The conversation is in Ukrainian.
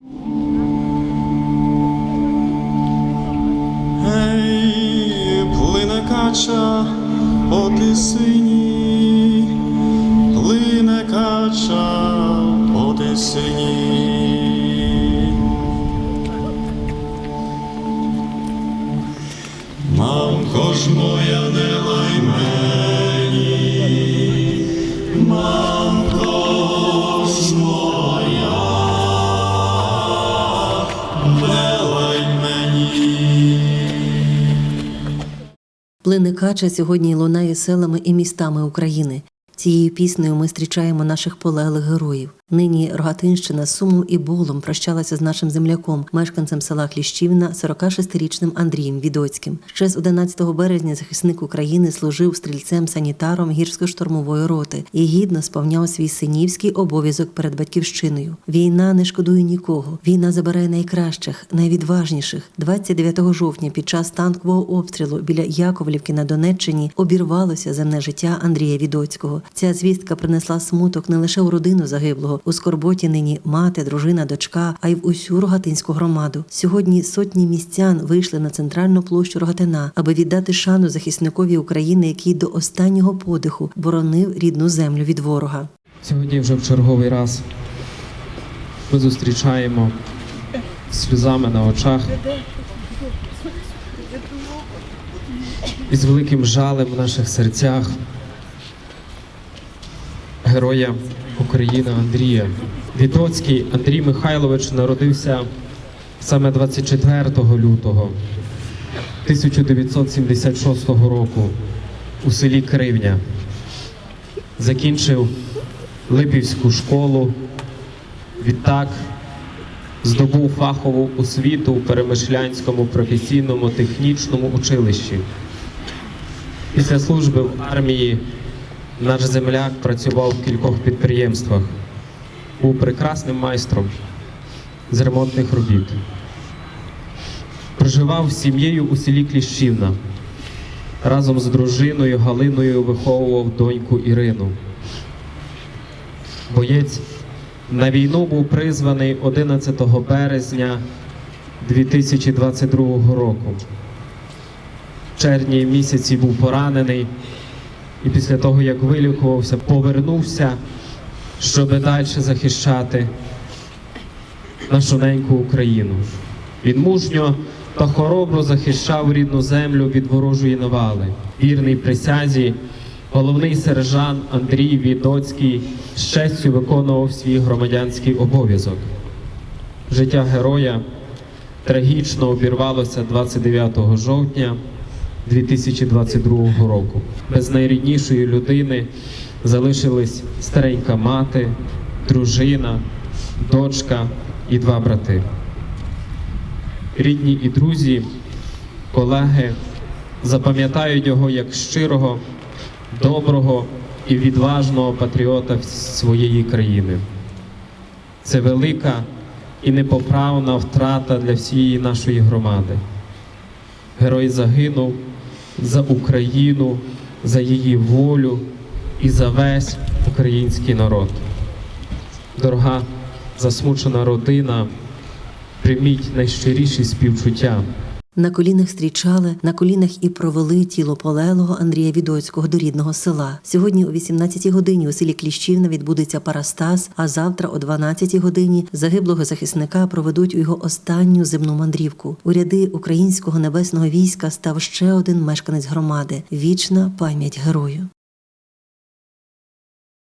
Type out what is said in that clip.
Ей, плине кача по тисині, плине кача по тисині. Мамко ж моя Плине кача сьогодні лунає селами і містами України. Цією піснею ми зустрічаємо наших полеглих героїв. Нині Рогатинщина з сумом і болом прощалася з нашим земляком, мешканцем села Кліщівна, 46-річним Андрієм Відоцьким. Ще з 11 березня захисник України служив стрільцем-санітаром гірсько-штурмової роти і гідно сповняв свій синівський обов'язок перед батьківщиною. Війна не шкодує нікого. Війна забирає найкращих, найвідважніших. 29 жовтня під час танкового обстрілу біля Яковлівки на Донеччині обірвалося земне життя Андрія Відоцького. Ця звістка принесла смуток не лише у родину загиблого, у скорботі нині мати, дружина, дочка, а й в усю рогатинську громаду. Сьогодні сотні містян вийшли на центральну площу Рогатина, аби віддати шану захисникові України, який до останнього подиху боронив рідну землю від ворога. Сьогодні вже в черговий раз ми зустрічаємо сльозами на очах і з великим жалем в наших серцях героя України Андрія. Вітоцький Андрій Михайлович народився саме 24 лютого 1976 року у селі Кривня закінчив Липівську школу. Відтак здобув фахову освіту у Перемишлянському професійному технічному училищі. Після служби в армії наш земляк працював в кількох підприємствах. Був прекрасним майстром з ремонтних робіт. Проживав з сім'єю у селі Кліщівна. Разом з дружиною Галиною виховував доньку Ірину. Боєць на війну був призваний 11 березня 2022 року. В червні місяці був поранений і після того, як вилікувався, повернувся, щоб далі захищати нашу неньку Україну. Він мужньо та хоробро захищав рідну землю від ворожої навали. Вірний присязі, головний сержант Андрій Відоцький з честю виконував свій громадянський обов'язок. Життя героя трагічно обірвалося 29 жовтня 2022 року. Без найріднішої людини залишились старенька мати, дружина, дочка і два брати рідні і друзі, колеги запам'ятають його як щирого, доброго і відважного патріота своєї країни. Це велика і непоправна втрата для всієї нашої громади. Герой загинув за Україну, за її волю і за весь український народ. Дорога засмучена родина прийміть найщиріші співчуття. На колінах зустрічали, на колінах і провели тіло полеглого Андрія Відоцького до рідного села. Сьогодні о 18-й годині у селі Кліщівна відбудеться Парастас, а завтра о 12-й годині загиблого захисника проведуть у його останню земну мандрівку. У ряди українського небесного війська став ще один мешканець громади. Вічна пам'ять герою.